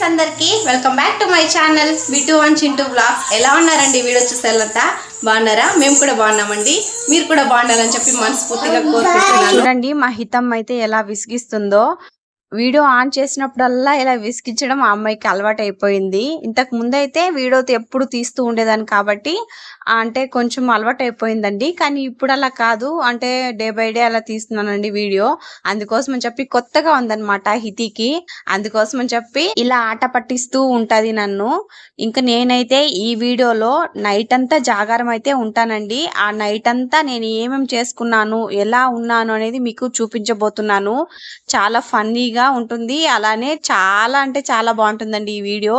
Friends అందరికి welcome back to my channel Bittu one Chintu blogs ఎలా ఉన్నారండి video చూసేళ్ళంతా? బాగున్నారా? మేము కూడా బాగున్నామండి. మీరు కూడా బాగుండాలని చెప్పి మనస్ఫూర్తిగా కోరుకుంటున్నాను. చూడండి మా హితం అయితే ఎలా విసిగిస్తుందో. వీడియో ఆన్ చేసినప్పుడల్లా ఇలా విసిగించడం ఆ అమ్మాయికి అలవాటు అయిపోయింది ఇంతకు ముందు అయితే వీడియో ఎప్పుడు తీస్తూ ఉండేదాన్ని కాబట్టి అంటే కొంచెం అలవాటు అయిపోయిందండి కానీ ఇప్పుడు అలా కాదు. అంటే డే బై డే అలా తీస్తున్నానండి వీడియో. అందుకోసం అని చెప్పి కొత్తగా ఉందన్నమాట హితికి. అందుకోసం అని చెప్పి ఇలా ఆట పట్టిస్తూ ఉంటుంది నన్ను. ఇంకా నేనైతే ఈ వీడియోలో నైట్ అంతా జాగారం అయితే ఉంటానండి. ఆ నైట్ అంతా నేను ఏమేమి చేసుకున్నాను ఎలా ఉన్నాను అనేది మీకు చూపించబోతున్నాను. చాలా ఫన్నీగా ఉంటుంది. అలానే చాలా అంటే చాలా బాగుంటుందండి ఈ వీడియో.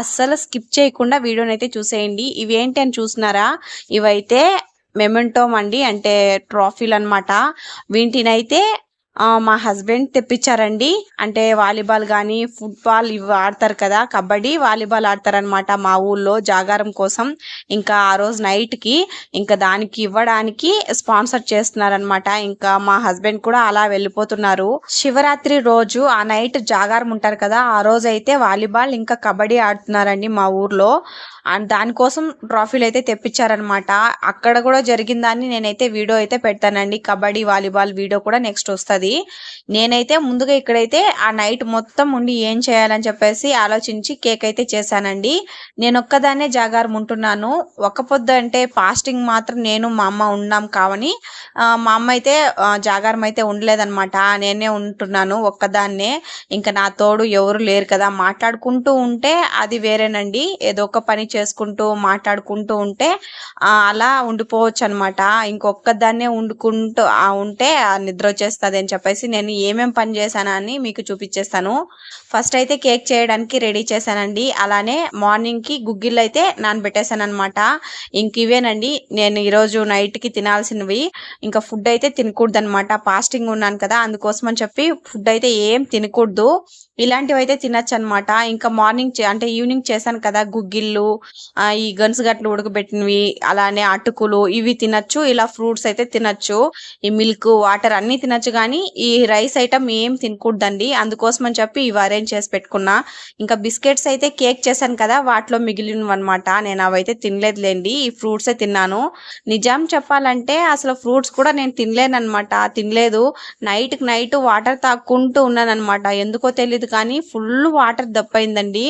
అస్సలు స్కిప్ చేయకుండా వీడియోని అయితే చూసేయండి. ఇవేంటి అని చూసినారా? ఇవైతే మెమెంటోమ్ అండి అంటే ట్రాఫీలు అన్నమాట వీటినైతే మా హస్బెండ్ తెప్పించారండి. అంటే వాలీబాల్ కానీ ఫుట్బాల్ ఇవి ఆడతారు కదా కబడ్డీ వాలీబాల్ ఆడతారనమాట మా ఊళ్ళో జాగారం కోసం. ఇంకా ఆ రోజు నైట్కి ఇంకా దానికి ఇవ్వడానికి స్పాన్సర్ చేస్తున్నారనమాట ఇంకా మా హస్బెండ్ కూడా అలా వెళ్ళిపోతున్నారు. శివరాత్రి రోజు ఆ నైట్ జాగారం ఉంటారు కదా ఆ రోజు అయితే వాలీబాల్ ఇంకా కబడ్డీ ఆడుతున్నారండి మా ఊర్లో. అండ్ దానికోసం ట్రాఫీలు అయితే తెప్పించారనమాట అక్కడ కూడా జరిగిందాన్ని నేనైతే వీడియో అయితే పెడతానండి. కబడ్డీ వాలీబాల్ వీడియో కూడా నెక్స్ట్ వస్తుంది. నేనైతే ముందుగా ఇక్కడైతే ఆ నైట్ మొత్తం ఉండి ఏం చేయాలని చెప్పేసి ఆలోచించి కేక్ అయితే చేశానండి. నేను ఒక్కదాన్నే జాగారం ఉంటున్నాను. ఒక్క పొద్దు అంటే ఫాస్టింగ్ మాత్రం నేను మా అమ్మ ఉన్నాం కావని మా అమ్మ అయితే జాగారం అయితే ఉండలేదన్నమాట. నేనే ఉంటున్నాను ఒక్కదాన్నే. ఇంకా నా తోడు ఎవరు లేరు కదా. మాట్లాడుకుంటూ ఉంటే అది వేరేనండి. ఏదో ఒక పని చేసుకుంటూ మాట్లాడుకుంటూ ఉంటే అలా ఉండిపోవచ్చు అనమాట ఇంకొక్కదాన్నే ఉండుకుంటూ ఉంటే ఆ నిద్ర వచ్చేస్తుంది అని చెప్పేసి నేను ఏమేం పని చేశాను అని మీకు చూపించేస్తాను ఫస్ట్ అయితే కేక్ చేయడానికి రెడీ చేశానండి. అలానే మార్నింగ్కి గుగ్గిళ్ళు అయితే నానబెట్టేశాను అనమాట ఇంక ఇవేనండి. నేను ఈరోజు నైట్కి తినాల్సినవి. ఇంకా ఫుడ్ అయితే తినకూడదు అనమాట ఫాస్టింగ్ ఉన్నాను కదా అందుకోసం అని చెప్పి ఫుడ్ అయితే ఏం తినకూడదు. ఇలాంటివి అయితే తినచ్చు అనమాట ఇంకా మార్నింగ్ అంటే ఈవినింగ్ చేశాను కదా గుగ్గిళ్ళు ఈ గన్స్ గట్లు ఉడకబెట్టినవి అలానే అటుకులు ఇవి తినచ్చు ఇలా ఫ్రూట్స్ అయితే తినచ్చు. ఈ మిల్క్ వాటర్ అన్ని తినచ్చు కానీ ఈ రైస్ ఐటమ్ ఏం తినకూడదండి. అందుకోసం అని చెప్పి ఇవి అరేంజ్ చేసి పెట్టుకున్నా. ఇంకా బిస్కెట్స్ అయితే కేక్ చేశాను కదా వాటిలో మిగిలినవి అనమాట నేను అవైతే తినలేదులేండి ఈ ఫ్రూట్స్ తిన్నాను. నిజం చెప్పాలంటే అసలు ఫ్రూట్స్ కూడా నేను తినలేను అనమాట తినలేదు. నైట్కి నైట్ వాటర్ తాక్కుంటూ ఉన్నాను అనమాట ఎందుకో తెలియదు కానీ ఫుల్ వాటర్ దప్పైందండి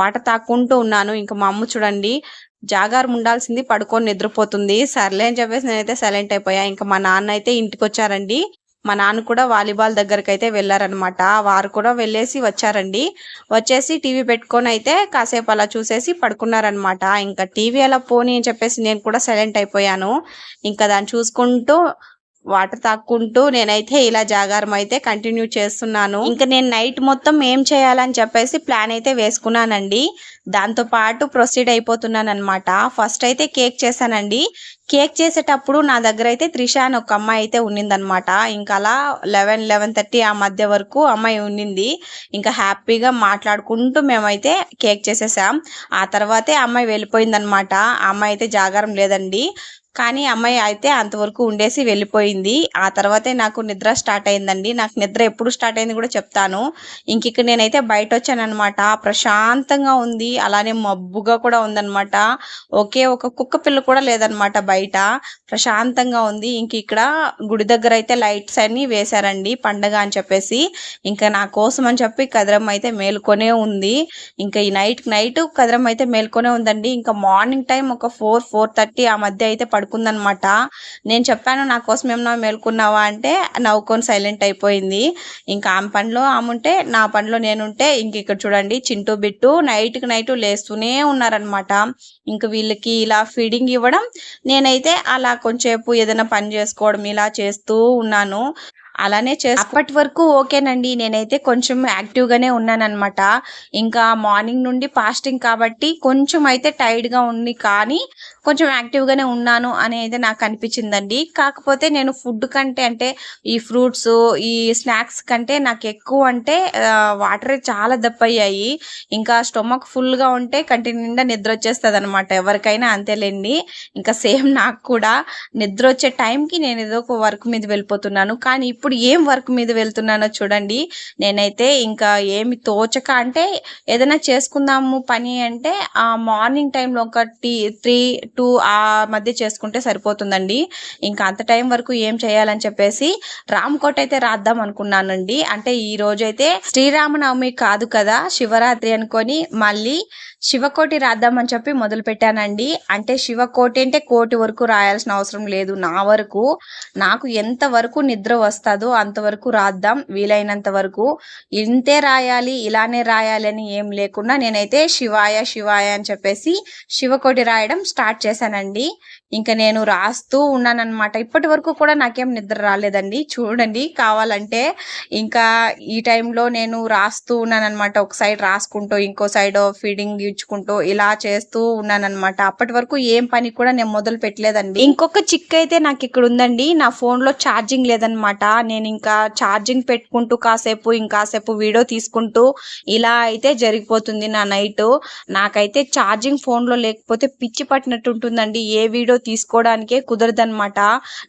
వాటర్ తాక్కుంటూ ఉన్నాను. ఇంకా మా అమ్మ చూడండి జాగారం ఉండాల్సింది పడుకొని నిద్రపోతుంది. సర్లే అని చెప్పేసి నేనైతే సైలెంట్ అయిపోయా. ఇంకా మా నాన్న అయితే ఇంటికి వచ్చారండి మా నాన్న కూడా వాలీబాల్ దగ్గరికి అయితే వెళ్ళారనమాట వారు కూడా వెళ్ళేసి వచ్చారండి. వచ్చేసి టీవీ పెట్టుకొని అయితే కాసేపు అలా చూసేసి పడుకున్నారనమాట ఇంకా టీవీ అలా పోని అని చెప్పేసి నేను కూడా సైలెంట్ అయిపోయాను. ఇంకా దాన్ని చూసుకుంటూ వాటర్ తాక్కుంటూ నేనైతే ఇలా జాగారం అయితే కంటిన్యూ చేస్తున్నాను. ఇంకా నేను నైట్ మొత్తం ఏం చేయాలని చెప్పేసి ప్లాన్ అయితే వేసుకున్నానండి. దాంతో పాటు ప్రొసీడ్ అయిపోతున్నాను అనమాట ఫస్ట్ అయితే కేక్ చేశానండి. కేక్ చేసేటప్పుడు నా దగ్గర అయితే త్రిష అని ఒక అమ్మాయి అయితే ఉన్నిందనమాట ఇంకా అలా లెవెన్ లెవెన్ థర్టీ ఆ మధ్య వరకు అమ్మాయి ఉన్నింది. ఇంకా హ్యాపీగా మాట్లాడుకుంటూ మేమైతే కేక్ చేసేసాం. ఆ తర్వాతే అమ్మాయి వెళ్ళిపోయిందనమాట ఆ అమ్మాయి అయితే జాగారం లేదండి. కానీ అమ్మాయి అయితే అంతవరకు ఉండేసి వెళ్ళిపోయింది. ఆ తర్వాతే నాకు నిద్ర స్టార్ట్ అయిందండి. నాకు నిద్ర ఎప్పుడు స్టార్ట్ అయింది కూడా చెప్తాను. ఇంక ఇక్కడ నేనైతే బయట వచ్చానమాట ప్రశాంతంగా ఉంది. అలానే మబ్బుగా కూడా ఉందన్నమాట. ఒకే ఒక కుక్క పిల్ల కూడా లేదనమాట బయట. ప్రశాంతంగా ఉంది. ఇంక ఇక్కడ గుడి దగ్గర అయితే లైట్స్ అన్ని వేశారండి. పండగ అని చెప్పేసి ఇంకా నా కోసం అని చెప్పి కదరం అయితే మేల్కొనే ఉంది. ఇంకా ఈ నైట్ నైట్ కదరం అయితే మేల్కొనే ఉందండి. ఇంకా మార్నింగ్ టైం ఒక ఫోర్ ఫోర్ థర్టీ ఆ మధ్య అయితే పడుకుందనమాట. నేను చెప్పాను నా కోసం ఏమన్నా మేల్కున్నావా? అంటే నవ్వుకొని సైలెంట్ అయిపోయింది. ఇంకా ఆమె పనిలో ఆమె ఉంటే నా పనిలో నేనుంటే ఇంక ఇక్కడ చూడండి చింటూ బిట్టు నైట్కి నైట్ లేస్తూనే ఉన్నారనమాట. ఇంక వీళ్ళకి ఇలా ఫీడింగ్ ఇవ్వడం నేనైతే అలా కొంచెంసేపు ఏదైనా పని చేసుకోవడం ఇలా చేస్తూ ఉన్నాను. అలానే చేసి అప్పటి వరకు ఓకేనండి. నేనైతే కొంచెం యాక్టివ్గానే ఉన్నానమాట ఇంకా మార్నింగ్ నుండి ఫాస్టింగ్ కాబట్టి కొంచెం అయితే టైర్డ్గా ఉంది కానీ కొంచెం యాక్టివ్గానే ఉన్నాను అనేది నాకు అనిపించిందండి. కాకపోతే నేను ఫుడ్ కంటే అంటే ఈ ఫ్రూట్స్ ఈ స్నాక్స్ కంటే నాకు ఎక్కువ అంటే వాటర్ చాలా దప్పయ్యాయి ఇంకా స్టొమక్ ఫుల్గా ఉంటే కంటి నిండా నిద్ర వచ్చేస్తుంది అనమాట ఎవరికైనా అంతేలేండి. ఇంకా సేమ్ నాకు కూడా. నిద్ర వచ్చే టైంకి నేను ఏదో ఒక వర్క్ మీద వెళ్ళిపోతున్నాను. కానీ ఇప్పుడు ఇప్పుడు ఏం వర్క్ మీద వెళ్తున్నానో చూడండి. నేనైతే ఇంకా ఏమి తోచక అంటే ఏదైనా చేసుకుందాము పని అంటే ఆ మార్నింగ్ టైంలో ఒక టీ త్రీ టూ ఆ మధ్య చేసుకుంటే సరిపోతుందండి. ఇంకా అంత టైం వరకు ఏం చేయాలని చెప్పేసి రామకోట అయితే రాద్దాం అనుకున్నానండి. అంటే ఈ రోజైతే అయితే శ్రీరామనవమి కాదు కదా శివరాత్రి అనుకొని మళ్ళీ శివకోటి రాద్దామని చెప్పి మొదలు పెట్టానండి అంటే శివకోటి అంటే కోటి వరకు రాయాల్సిన అవసరం లేదు. నా వరకు నాకు ఎంత వరకు నిద్ర వస్తుందో అంతవరకు రాద్దాం. వీలైనంత వరకు ఇంతే రాయాలి ఇలానే రాయాలి అని ఏం లేకుండా నేనైతే శివాయ శివాయ అని చెప్పేసి శివకోటి రాయడం స్టార్ట్ చేశానండి. ఇంకా నేను రాస్తూ ఉన్నానన్నమాట. ఇప్పటి వరకు కూడా నాకేం నిద్ర రాలేదండి. చూడండి కావాలంటే ఇంకా ఈ టైంలో నేను రాస్తూ ఉన్నానన్నమాట. ఒక సైడ్ రాసుకుంటూ ఇంకో సైడ్ ఫీడింగ్ ఇచ్చుకుంటూ ఇలా చేస్తూ ఉన్నానన్నమాట. అప్పటి వరకు ఏం పని కూడా నేను మొదలు పెట్టలేదండి. ఇంకొక చిక్ అయితే నాకు ఇక్కడ ఉందండి. నా ఫోన్లో ఛార్జింగ్ లేదనమాట నేను ఇంకా ఛార్జింగ్ పెట్టుకుంటూ కాసేపు ఇంకాసేపు వీడియో తీసుకుంటూ ఇలా అయితే జరిగిపోతుంది నా నైట్. నాకైతే ఛార్జింగ్ ఫోన్లో లేకపోతే పిచ్చి పట్టినట్టు ఉంటుందండి. ఏ వీడియో తీసుకోవడానికే కుదరదనమాట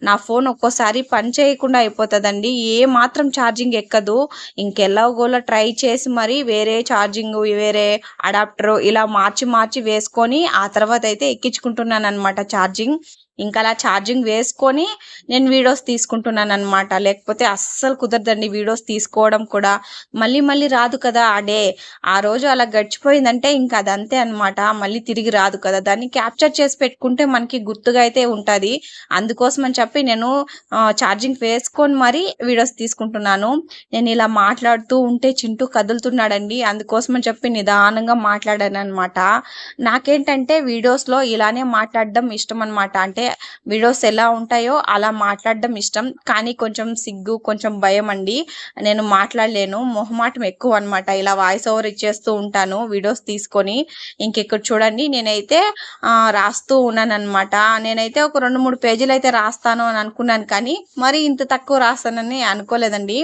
నా ఫోన్ ఒక్కోసారి పని చేయకుండా అయిపోతుందండి. ఏ మాత్రం ఛార్జింగ్ ఎక్కదు. ఇంకెలాగోలా ట్రై చేసి మరి వేరే ఛార్జింగ్ వేరే అడాప్టర్ ఇలా మార్చి మార్చి వేసుకొని ఆ తర్వాత అయితే ఎక్కించుకుంటున్నాను అనమాట ఛార్జింగ్. ఇంకా అలా ఛార్జింగ్ వేసుకొని నేను వీడియోస్ తీసుకుంటున్నాను అనమాట లేకపోతే అస్సలు కుదరదండి వీడియోస్ తీసుకోవడం కూడా. మళ్ళీ మళ్ళీ రాదు కదా ఆ డే. ఆ రోజు అలా గడిచిపోయిందంటే ఇంకా అదంతే అన్నమాట. మళ్ళీ తిరిగి రాదు కదా. దాన్ని క్యాప్చర్ చేసి పెట్టుకుంటే మనకి గుర్తుగా అయితే ఉంటుంది. అందుకోసం అని చెప్పి నేను ఛార్జింగ్ వేసుకొని మరీ వీడియోస్ తీసుకుంటున్నాను. నేను ఇలా మాట్లాడుతూ ఉంటే చింటూ కదులుతున్నాడండి. అందుకోసం అని చెప్పి నిదానంగా మాట్లాడాను అనమాట నాకేంటంటే వీడియోస్లో ఇలానే మాట్లాడడం ఇష్టం అనమాట అంటే వీడియోస్ ఎలా ఉంటాయో అలా మాట్లాడడం ఇష్టం. కానీ కొంచెం సిగ్గు కొంచెం భయం అండి. నేను మాట్లాడలేను. మొహమాటం ఎక్కువ అన్నమాట. ఇలా వాయిస్ ఓవర్ ఇచ్చేస్తూ ఉంటాను వీడియోస్ తీసుకొని. ఇంకెక్కడ చూడండి. నేనైతే రాస్తూ ఉన్నాను అనమాట నేనైతే ఒక రెండు మూడు పేజీలు అయితే రాస్తాను అని అనుకున్నాను కానీ మరి ఇంత తక్కువ రాస్తానని అనుకోలేదండి.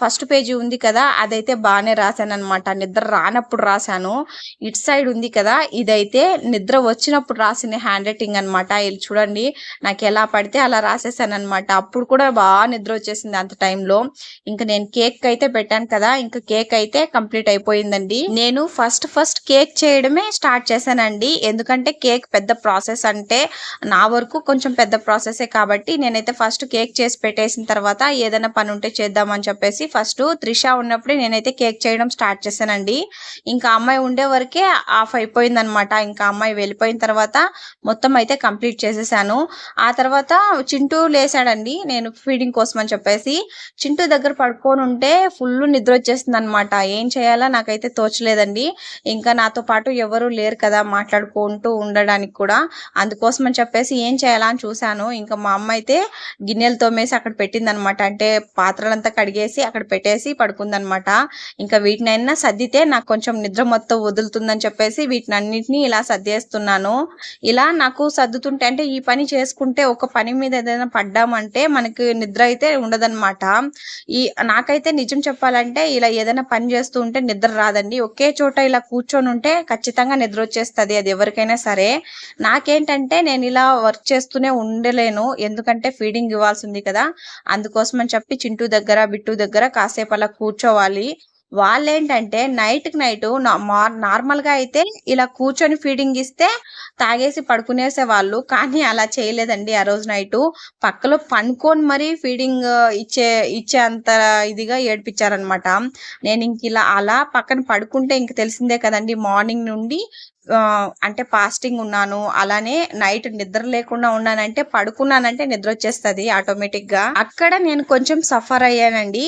ఫస్ట్ పేజీ ఉంది కదా అదైతే బాగానే రాశాను అనమాట నిద్ర రానప్పుడు రాశాను. ఇట్ సైడ్ ఉంది కదా ఇదైతే నిద్ర వచ్చినప్పుడు రాసిన హ్యాండ్ రైటింగ్ అనమాట చూడండి. చూడండి. నాకు ఎలా పడితే అలా రాసేసాను అనమాట అప్పుడు కూడా బాగా నిద్ర వచ్చేసింది అంత టైంలో. ఇంకా నేను కేక్ అయితే పెట్టాను కదా ఇంకా కేక్ అయితే కంప్లీట్ అయిపోయిందండి. నేను ఫస్ట్ ఫస్ట్ కేక్ చేయడమే స్టార్ట్ చేశానండి. ఎందుకంటే కేక్ పెద్ద ప్రాసెస్ అంటే నా వరకు కొంచెం పెద్ద ప్రాసెసే కాబట్టి నేనైతే ఫస్ట్ కేక్ చేసి పెట్టేసిన తర్వాత ఏదైనా పని ఉంటే చేద్దామని చెప్పేసి ఫస్ట్ త్రిష ఉన్నప్పుడే నేనైతే కేక్ చేయడం స్టార్ట్ చేశానండి. ఇంకా అమ్మాయి ఉండే వరకే ఆఫ్ అయిపోయింది అనమాట ఇంకా అమ్మాయి వెళ్ళిపోయిన తర్వాత మొత్తం అయితే కంప్లీట్ చేసేసాను. ఆ తర్వాత చింటూ లేసాడండి. నేను ఫీడింగ్ కోసం అని చెప్పేసి చింటూ దగ్గర పడుకొని ఉంటే ఫుల్ నిద్ర వచ్చేస్తుంది అనమాట ఏం చేయాలా నాకైతే తోచలేదండి. ఇంకా నాతో పాటు ఎవరు లేరు కదా మాట్లాడుకుంటూ ఉండడానికి కూడా. అందుకోసం అని చెప్పేసి ఏం చేయాలా అని చూశాను. ఇంకా మా అమ్మ అయితే గిన్నెలు తోమేసి అక్కడ పెట్టింది అనమాట అంటే పాత్రలంతా కడిగేసి అక్కడ పెట్టేసి పడుకుందనమాట ఇంకా వీటినైనా సర్దితే నాకు కొంచెం నిద్ర మొత్తం వదులుతుందని చెప్పేసి వీటిని అన్నిటిని ఇలా సర్దేస్తున్నాను. ఇలా నాకు సర్దుతుంటే అంటే ఈ పని చేసుకుంటే ఒక పని మీద ఏదైనా పడ్డామంటే మనకి నిద్ర అయితే ఉండదన్నమాట. ఈ నాకైతే నిజం చెప్పాలంటే ఇలా ఏదైనా పని చేస్తూ ఉంటే నిద్ర రాదండి. ఒకే చోట ఇలా కూర్చొని ఉంటే ఖచ్చితంగా నిద్ర వచ్చేస్తుంది అది ఎవరికైనా సరే. నాకేంటంటే నేను ఇలా వర్క్ చేస్తూనే ఉండలేను. ఎందుకంటే ఫీడింగ్ ఇవ్వాల్సి ఉంది కదా. అందుకోసం అని చెప్పి చింటూ దగ్గర బిట్టు దగ్గర కాసేపు అలా కూర్చోవాలి. వాళ్ళేంటంటే నైట్కి నైట్ నార్మల్గా అయితే ఇలా కూర్చొని ఫీడింగ్ ఇస్తే తాగేసి పడుకునేసే వాళ్ళు. కానీ అలా చేయలేదండి ఆ రోజు నైట్ పక్కలో పనుకొని మరీ ఫీడింగ్ ఇచ్చే ఇచ్చే అంత ఇదిగా ఏడిపించారనమాట నేను ఇంక ఇలా అలా పక్కన పడుకుంటే ఇంక తెలిసిందే కదండి మార్నింగ్ నుండి అంటే ఫాస్టింగ్ ఉన్నాను అలానే నైట్ నిద్ర లేకుండా ఉన్నానంటే పడుకున్నానంటే నిద్ర వచ్చేస్తుంది ఆటోమేటిక్గా. అక్కడ నేను కొంచెం సఫర్ అయ్యానండి.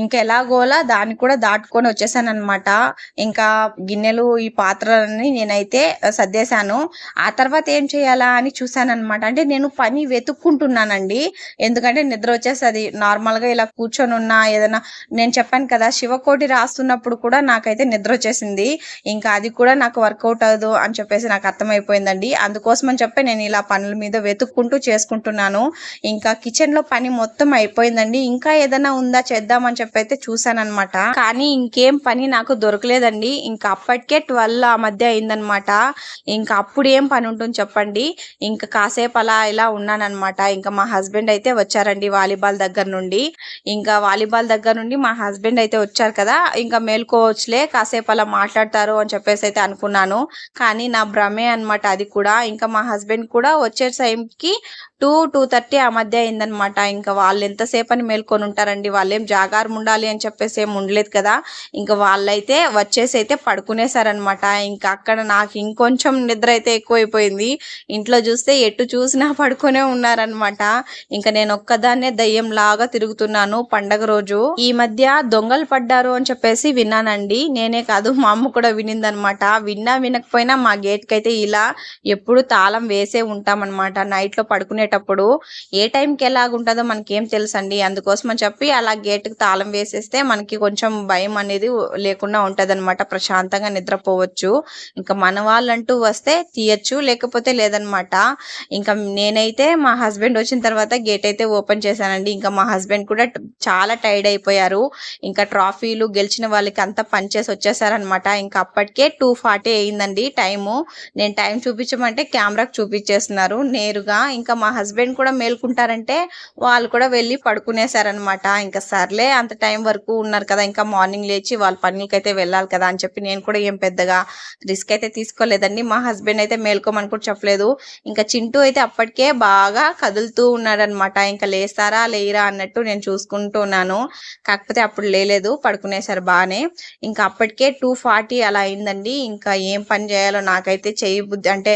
ఇంకా ఎలాగోలా దాన్ని కూడా దాటుకొని వచ్చేసాను అనమాట ఇంకా గిన్నెలు ఈ పాత్రలని నేనైతే సర్దేశాను. ఆ తర్వాత ఏం చేయాలా అని చూసాను అనమాట అంటే నేను పని వెతుక్కుంటున్నానండి. ఎందుకంటే నిద్ర వచ్చేస్తుంది. నార్మల్గా ఇలా కూర్చొని ఉన్నా ఏదైనా నేను చెప్పాను కదా శివకోటి రాస్తున్నప్పుడు కూడా నాకైతే నిద్ర వచ్చేసింది. ఇంకా అది కూడా నాకు వర్కౌట్ అవ్వదు అని చెప్పేసి నాకు అర్థమైపోయిందండి. అందుకోసం అని చెప్పి నేను ఇలా పనుల మీద వెతుక్కుంటూ చేసుకుంటున్నాను. ఇంకా కిచెన్లో పని మొత్తం అయిపోయిందండి. ఇంకా ఏదైనా ఉందా చేద్దామని చెప్పి అయితే చూసానమాట కానీ ఇంకేం పని నాకు దొరకలేదండి. ఇంకా అప్పటికే ట్వెల్వ్ ఆ మధ్య అయిందనమాట ఇంకా అప్పుడు ఏం పని ఉంటుంది చెప్పండి. ఇంకా కాసేపు అలా ఇలా ఉన్నానన్నమాట. ఇంకా మా హస్బెండ్ అయితే వచ్చారండి వాలీబాల్ దగ్గర నుండి. ఇంకా వాలీబాల్ దగ్గర నుండి మా హస్బెండ్ అయితే వచ్చారు కదా. ఇంకా మేల్కోవచ్చులే కాసేపు అలా మాట్లాడతారు అని చెప్పేసి అయితే అనుకున్నాను. కానీ నా భ్రమే అన్నమాట. అది కూడా ఇంకా మా హస్బెండ్ కూడా వచ్చే టైంకి టూ టూ థర్టీ ఆ మధ్య అయిందనమాట ఇంకా వాళ్ళు ఎంతసేపు అని మేల్కొని ఉంటారండి? వాళ్ళు ఏం జాగారం ఉండాలి అని చెప్పేసి ఏం ఉండలేదు కదా? ఇంకా వాళ్ళైతే వచ్చేసి అయితే పడుకునేసారనమాట ఇంకా అక్కడ నాకు ఇంకొంచెం నిద్ర అయితే ఎక్కువైపోయింది. ఇంట్లో చూస్తే ఎటు చూసినా పడుకునే ఉన్నారనమాట ఇంకా నేను ఒక్కదాన్నే దయ్యం లాగా తిరుగుతున్నాను పండగ రోజు. ఈ మధ్య దొంగలు పడ్డారు అని చెప్పేసి విన్నానండి. నేనే కాదు మా అమ్మ కూడా వినిందనమాట విన్నా వినకపోయినా మా గేట్కి అయితే ఇలా ఎప్పుడు తాళం వేసే ఉంటామన్నమాట. నైట్లో పడుకునేటప్పుడు ఏ టైంకి ఎలాగుంటుందో మనకేం తెలుసండి. అందుకోసం అని చెప్పి అలా గేట్కి తాళం వేసేస్తే మనకి కొంచెం భయం అనేది లేకుండా ఉంటదన్నమాట. ప్రశాంతంగా నిద్రపోవచ్చు. ఇంకా మన వాళ్ళంటూ వస్తే తీయచ్చు లేకపోతే లేదనమాట ఇంకా నేనైతే మా హస్బెండ్ వచ్చిన తర్వాత గేట్ అయితే ఓపెన్ చేశానండి. ఇంకా మా హస్బెండ్ కూడా చాలా టైర్డ్ అయిపోయారు. ఇంకా ట్రాఫీలు గెలిచిన వాళ్ళకి అంతా పనిచేసి వచ్చేసారనమాట ఇంకా అప్పటికే టూ ఫార్టీ అయిందండి. టైము. నేను టైం చూపించమంటే కెమెరాకు చూపించేస్తున్నారు. నేరుగా ఇంకా మా హస్బెండ్ కూడా మేల్కుంటారంటే వాళ్ళు కూడా వెళ్ళి పడుకునేశారనమాట ఇంకా సర్లే అంత టైం వరకు ఉన్నారు కదా ఇంకా మార్నింగ్ లేచి వాళ్ళ పనులకి అయితే వెళ్ళాలి కదా అని చెప్పి నేను కూడా ఏం పెద్దగా రిస్క్ అయితే తీసుకోలేదండి. మా హస్బెండ్ అయితే మేల్కోమని కూడా చెప్పలేదు. ఇంకా చింటూ అయితే అప్పటికే బాగా కదులుతూ ఉన్నాడనమాట ఇంకా లేస్తారా లేరా అన్నట్టు నేను చూసుకుంటూ ఉన్నాను. కాకపోతే అప్పుడు లేలేదు పడుకునేసారు బాగానే. ఇంకా అప్పటికే టూ ఫార్టీ అలా అయిందండి. ఇంకా ఏం పని చేయాలో నాకైతే చేయి బుద్ధి అంటే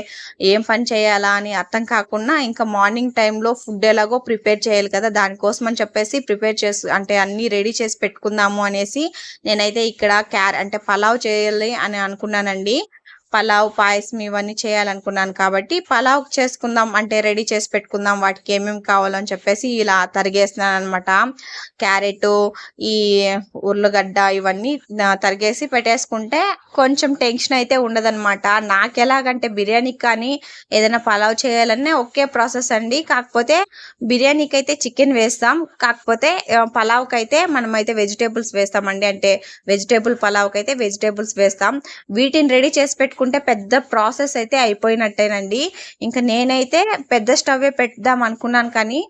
ఏం పని చేయాలా అని అర్థం కాకుండా ఇంకా మార్నింగ్ టైంలో ఫుడ్ ఎలాగో ప్రిపేర్ చేయాలి కదా దానికోసం అని చెప్పేసి ప్రిపేర్ చేసి అంటే అన్ని రెడీ చేసి పెట్టుకుందాము అనేసి నేనైతే ఇక్కడ క్యార్ అంటే పలావ్ చేయాలి అని అనుకున్నానండి. పలావ్ పాయసం ఇవన్నీ చేయాలనుకున్నాను కాబట్టి పలావ్ చేసుకుందాం అంటే రెడీ చేసి పెట్టుకుందాం వాటికి ఏమేమి కావాలని చెప్పేసి ఇలా తరిగేస్తున్నాను అనమాట క్యారెట్ ఈ ఉర్లగడ్డ ఇవన్నీ తరిగేసి పెట్టేసుకుంటే కొంచెం టెన్షన్ అయితే ఉండదన్నమాట. నాకు ఎలాగంటే బిర్యానీకి కానీ ఏదైనా పలావ్ చేయాలన్నా ఒకే ప్రాసెస్ అండి. కాకపోతే బిర్యానీకి అయితే చికెన్ వేస్తాం. కాకపోతే పలావ్కి అయితే మనమైతే వెజిటేబుల్స్ వేస్తామండి. అంటే వెజిటేబుల్ పలావ్కి అయితే వెజిటేబుల్స్ వేస్తాం. వీటిని రెడీ చేసి పెట్టుకుంటే పెద్ద ప్రాసెస్ అయితే అయిపోయినట్టేనండి. ఇంకా నేనైతే పెద్ద స్టవ్వే పెడదాం అనుకున్నాను కానీ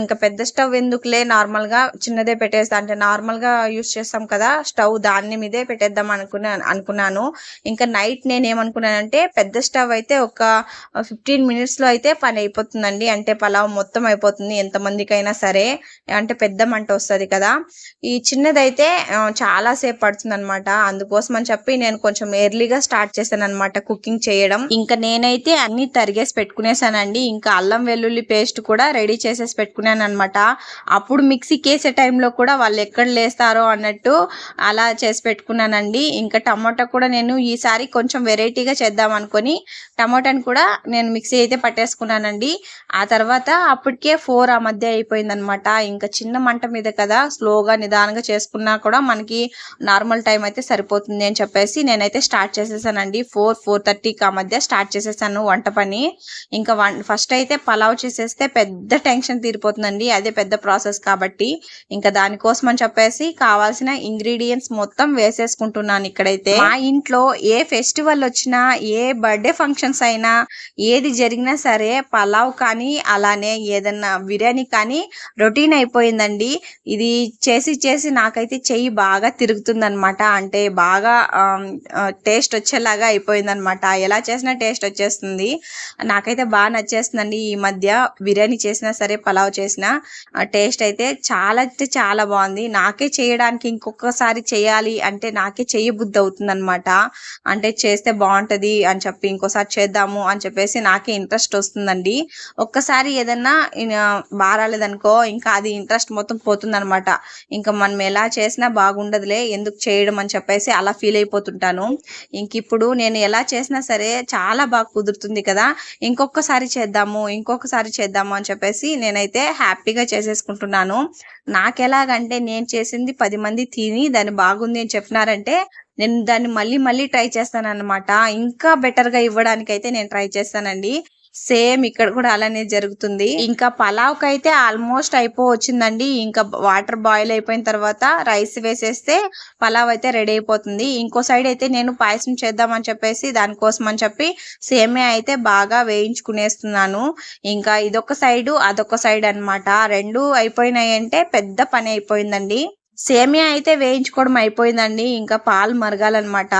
ఇంకా పెద్ద స్టవ్ ఎందుకులే నార్మల్గా చిన్నదే పెట్టేస్తా. అంటే నార్మల్గా యూస్ చేస్తాం కదా స్టవ్ దాని మీదే పెట్టేద్దాం అనుకున్నా అనుకున్నాను. ఇంకా నైట్ నేను ఏమనుకున్నానంటే పెద్ద స్టవ్ అయితే ఒక ఫిఫ్టీన్ మినిట్స్లో అయితే పని అయిపోతుందండి. అంటే పలావ్ మొత్తం అయిపోతుంది ఎంతమందికైనా సరే. అంటే పెద్ద మంట వస్తుంది కదా. ఈ చిన్నదైతే చాలాసేపు పడుతుంది అనమాట అందుకోసం అని చెప్పి నేను కొంచెం ఎర్లీగా స్టార్ట్ చేశాను అనమాట కుకింగ్ చేయడం. ఇంకా నేనైతే అన్ని తరిగేసి పెట్టుకునేసానండి. ఇంకా అల్లం వెల్లుల్లి పేస్ట్ కూడా రెడీ చేసేసి పెట్టుకున్నాను అనమాట అప్పుడు మిక్సీకి వేసే టైంలో కూడా వాళ్ళు ఎక్కడ లేస్తారో అన్నట్టు అలా చేసి పెట్టుకున్నానండి. ఇంకా టమాటా కూడా నేను ఈసారి కొంచెం వెరైటీగా చేద్దాం అనుకొని టమాటాని కూడా నేను మిక్సీ అయితే పట్టేసుకున్నానండి. ఆ తర్వాత అప్పటికే ఫోర్ ఆ మధ్య అయిపోయింది అనమాట ఇంకా చిన్న మంట మీద కదా స్లోగా నిదానంగా చేసుకున్నా కూడా మనకి నార్మల్ టైం అయితే సరిపోతుంది అని చెప్పేసి నేనైతే స్టార్ట్ చేసేసానండి. ఫోర్ ఫోర్ ఫోర్ థర్టీకి ఆ మధ్య స్టార్ట్ చేసేసాను వంట పని. ఇంకా వన్ ఫస్ట్ అయితే పలావ్ చేసేస్తే పెద్ద టెన్షన్ తీరిపోతుందండి. అదే పెద్ద ప్రాసెస్ కాబట్టి ఇంకా దానికోసం అని చెప్పేసి కావాల్సిన ఇంగ్రీడియంట్స్ మొత్తం వేసేసుకుంటున్నాను ఇక్కడైతే. మా ఇంట్లో ఏ ఫెస్టివల్ వచ్చినా ఏ బర్త్డే ఫంక్షన్స్ అయినా ఏది జరిగినా సరే పలావ్ కానీ అలానే ఏదన్నా బిర్యానీ కానీ రొటీన్ అయిపోయిందండి. ఇది చేసి చేసి నాకైతే చెయ్యి బాగా తిరుగుతుందన్నమాట. అంటే బాగా టేస్ట్ వచ్చేలాగా అయిపోయింది. అయిపోయిందన్నమాట ఎలా చేసినా టేస్ట్ వచ్చేస్తుంది. నాకైతే బాగా నచ్చేస్తుందండి ఈ మధ్య బిర్యానీ చేసినా సరే పలావ్ చేసినా. టేస్ట్ అయితే చాలా అయితే చాలా బాగుంది. నాకే చేయడానికి ఇంకొకసారి చేయాలి అంటే నాకే చేయబుద్ధి అవుతుంది అనమాట అంటే చేస్తే బాగుంటుంది అని చెప్పి ఇంకోసారి చేద్దాము అని చెప్పేసి నాకే ఇంట్రెస్ట్ వస్తుందండి. ఒక్కసారి ఏదన్నా బారాలేదనుకో ఇంకా అది ఇంట్రెస్ట్ మొత్తం పోతుందనమాట. ఇంకా మనం ఎలా చేసినా బాగుండదులే ఎందుకు చేయడం అని చెప్పేసి అలా ఫీల్ అయిపోతుంటాను. ఇంక ఇప్పుడు నేను ఎలా చేసినా సరే చాలా బాగా కుదురుతుంది కదా. ఇంకొకసారి చేద్దాము ఇంకొకసారి చేద్దాము అని చెప్పేసి నేనైతే హ్యాపీగా చేసేసుకుంటున్నాను. నాకెలాగంటే నేను చేసింది పది మంది తిని దాన్ని బాగుంది అని చెప్పినారంటే నేను దాన్ని మళ్ళీ మళ్ళీ ట్రై చేస్తాను అనమాట ఇంకా బెటర్గా ఇవ్వడానికి అయితే నేను ట్రై చేస్తానండి. సేమ్ ఇక్కడ కూడా అలానే జరుగుతుంది. ఇంకా పలావ్ అయితే ఆల్మోస్ట్ అయిపో వచ్చిందండి ఇంకా వాటర్ బాయిల్ అయిపోయిన తర్వాత రైస్ వేసేస్తే పలావ్ అయితే రెడీ అయిపోతుంది. ఇంకో సైడ్ అయితే నేను పాయసం చేద్దామని చెప్పేసి దానికోసం అని చెప్పి సేమే అయితే బాగా వేయించుకునేస్తున్నాను. ఇంకా ఇదొక సైడు అదొక సైడ్ అన్నమాట. రెండు అయిపోయినాయి అంటే పెద్ద పని అయిపోయిందండి. సేమియా అయితే వేయించుకోవడం అయిపోయిందండి. ఇంకా పాలు మరగాలన్నమాట.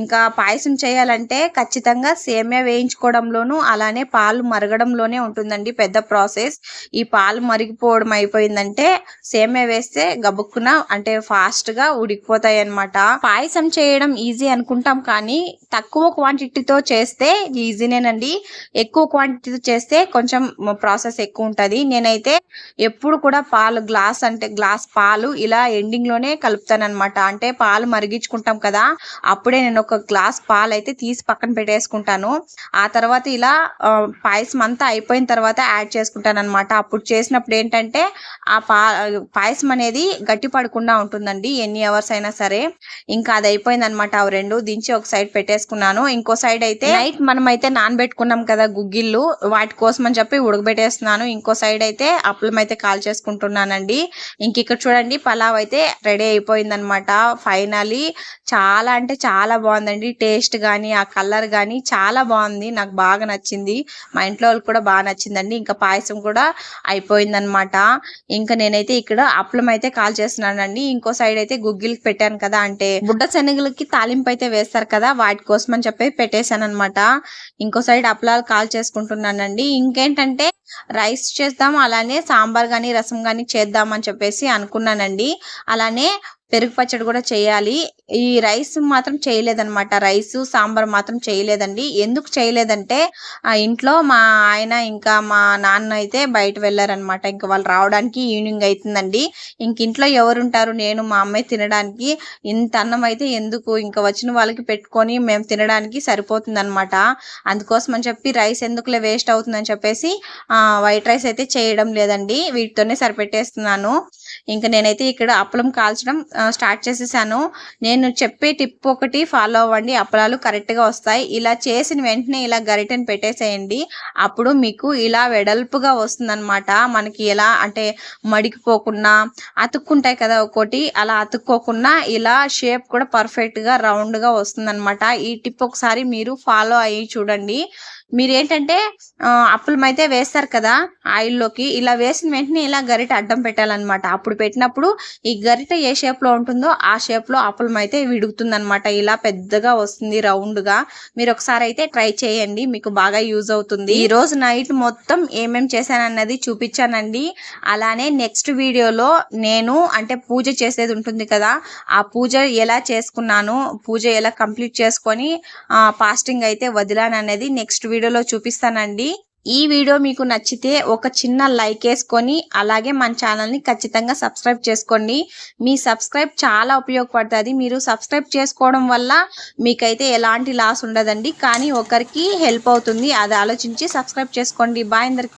ఇంకా పాయసం చేయాలంటే ఖచ్చితంగా సేమియా వేయించుకోవడంలోనూ అలానే పాలు మరగడంలోనే ఉంటుందండి పెద్ద ప్రాసెస్. ఈ పాలు మరిగిపోవడం అయిపోయిందంటే సేమియా వేస్తే గబుక్కున అంటే ఫాస్ట్గా ఉడికిపోతాయి అన్నమాట పాయసం చేయడం ఈజీ అనుకుంటాం కానీ తక్కువ క్వాంటిటీతో చేస్తే ఈజీనేనండి. ఎక్కువ క్వాంటిటీతో చేస్తే కొంచెం ప్రాసెస్ ఎక్కువ ఉంటుంది. నేనైతే ఎప్పుడు కూడా పాలు గ్లాస్ అంటే గ్లాస్ పాలు ఇలా ఎండింగ్లోనే కలుపుతాను అనమాట అంటే పాలు మరిగించుకుంటాం కదా అప్పుడే నేను ఒక గ్లాస్ పాలు అయితే తీసి పక్కన పెట్టేసుకుంటాను. ఆ తర్వాత ఇలా పాయసం అంతా అయిపోయిన తర్వాత యాడ్ చేసుకుంటాను అనమాట అప్పుడు చేసినప్పుడు ఏంటంటే ఆ పా పాయసం అనేది గట్టి పడకుండా ఉంటుందండి ఎన్ని అవర్స్ అయినా సరే. ఇంకా అది అయిపోయింది అనమాట అవి రెండు దించి ఒక సైడ్ పెట్టేసుకున్నాను. ఇంకో సైడ్ అయితే నైట్ మనం అయితే నానబెట్టుకున్నాం కదా గుగ్గిళ్ళు వాటి కోసం అని చెప్పి ఉడకబెట్టేస్తున్నాను. ఇంకో సైడ్ అయితే అప్పులం అయితే కాల్ చేసుకుంటున్నానండి. ఇంక ఇక్కడ చూడండి పలావ్ అయితే రెడీ అయిపోయింది అనమాట ఫైనలీ చాలా అంటే చాలా బాగుందండి. టేస్ట్ కానీ ఆ కలర్ కానీ చాలా బాగుంది. నాకు బాగా నచ్చింది. మా ఇంట్లో వాళ్ళకి కూడా బాగా నచ్చిందండి. ఇంకా పాయసం కూడా అయిపోయింది అనమాట ఇంకా నేనైతే ఇక్కడ అప్పలం అయితే కాల్ చేస్తున్నానండి. ఇంకో సైడ్ అయితే గుగ్గిలకి పెట్టాను కదా అంటే బుడ్డ శనగలకి తాలింపు అయితే వేస్తారు కదా వాటి కోసం అని చెప్పి పెట్టేశాను అనమాట ఇంకో సైడ్ అప్పలాలు కాల్ చేసుకుంటున్నానండి. ఇంకేంటంటే రైస్ చేద్దాం అలానే సాంబార్ కానీ రసం కానీ చేద్దాం అని చెప్పేసి అనుకున్నానండి. అలానే పెరుగు పచ్చడి కూడా చేయాలి. ఈ రైస్ మాత్రం చేయలేదన్నమాట. రైస్ సాంబార్ మాత్రం చేయలేదండి. ఎందుకు చేయలేదంటే ఆ ఇంట్లో మా ఆయన ఇంకా మా నాన్న అయితే బయట వెళ్ళారనమాట ఇంకా వాళ్ళు రావడానికి ఈవినింగ్ అవుతుందండి ఇంక ఇంట్లో ఎవరుంటారు? నేను మా అమ్మాయి తినడానికి ఇంత అన్నం అయితే ఎందుకు? ఇంకా వచ్చిన వాళ్ళకి పెట్టుకొని మేము తినడానికి సరిపోతుందనమాట అందుకోసం అని చెప్పి రైస్ ఎందుకులే వేస్ట్ అవుతుందని చెప్పేసి వైట్ రైస్ అయితే చేయడం లేదండి. వీటితోనే సరిపెట్టేస్తున్నాను. ఇంకా నేనైతే ఇక్కడ అప్పలం కాల్చడం స్టార్ట్ చేసేసాను. నేను చెప్పే టిప్ ఒకటి ఫాలో అవ్వండి అప్పలాలు కరెక్ట్గా వస్తాయి. ఇలా చేసిన వెంటనే ఇలా గరిటెని పెట్టేసేయండి. అప్పుడు మీకు ఇలా వెడల్పుగా వస్తుందన్నమాట. మనకి ఎలా అంటే మడికిపోకుండా అతుక్కుంటాయి కదా ఒకటి అలా అతుక్కోకుండా ఇలా షేప్ కూడా పర్ఫెక్ట్గా రౌండ్గా వస్తుందనమాట వస్తుందన్నమాట. ఈ టిప్ ఒకసారి మీరు ఫాలో అయ్యి చూడండి. మీరు ఏంటంటే అయితే వేస్తారు కదా ఆయిల్లోకి. ఇలా వేసిన వెంటనే ఇలా గరిట అడ్డం పెట్టాలన్నమాట. అప్పుడు పెట్టినప్పుడు ఈ గరిట ఏ షేప్లో ఉంటుందో ఆ షేప్లో అప్పులం అయితే విడుగుతుంది అనమాట ఇలా పెద్దగా వస్తుంది రౌండ్గా. మీరు ఒకసారి అయితే ట్రై చేయండి మీకు బాగా యూజ్ అవుతుంది. ఈ రోజు నైట్ మొత్తం ఏమేం చేశానన్నది చూపించానండి. అలానే నెక్స్ట్ వీడియోలో నేను అంటే పూజ చేసేది ఉంటుంది కదా ఆ పూజ ఎలా చేసుకున్నాను పూజ ఎలా కంప్లీట్ చేసుకొని ఫాస్టింగ్ అయితే వదిలాను అనేది నెక్స్ట్ వీడియోలో చూపిస్తానండి. ఈ వీడియో మీకు నచ్చితే ఒక చిన్న లైక్ వేసుకొని అలాగే మన ఛానల్ని ఖచ్చితంగా సబ్స్క్రైబ్ చేసుకోండి. మీ సబ్స్క్రైబ్ చాలా ఉపయోగపడుతుంది. మీరు సబ్స్క్రైబ్ చేసుకోవడం వల్ల మీకైతే ఎలాంటి లాస్ ఉండదండి. కానీ ఒకరికి హెల్ప్ అవుతుంది. అది ఆలోచించి సబ్స్క్రైబ్ చేసుకోండి. బాయ్ అందరికి.